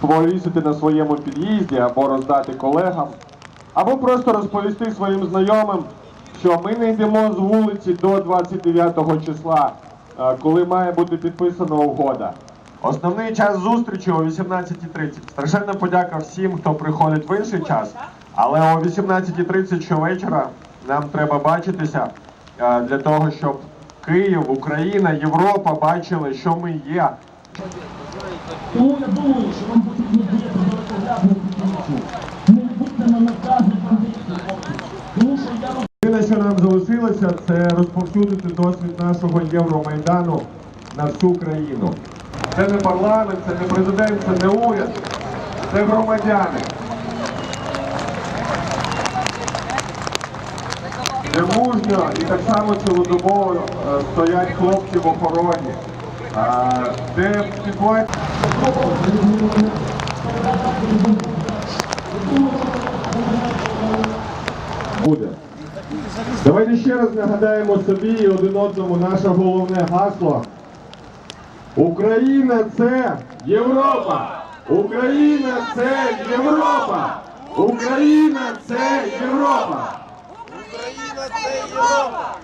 повісити на своєму під'їзді або роздати колегам, або просто розповісти своїм знайомим, що ми не йдемо з вулиці до 29 числа, е, коли має бути підписана угода. Основний час зустрічі о 18.30. Страшенна подяка всім, хто приходить в інший час. Але о 18.30 щовечора нам треба бачитися е, для того, щоб Київ, Україна, Європа бачили, що ми є. Тому я думаю, що вам потрібно діяти далекоглядно підтримку. Не будьте на накази бандитів. Тому що я вам Єдине, що нам залишилося, це розповсюдити досвід нашого Євромайдану на всю країну. Це не парламент, це не президент, це не уряд, це громадяни. Де мужньо і так само цілодобово е, стоять хлопці в охороні, де буде. Давайте ще раз нагадаємо собі і один одному наше головне гасло. Україна це Європа! Україна це Європа! Україна це Європа! Україна це Європа!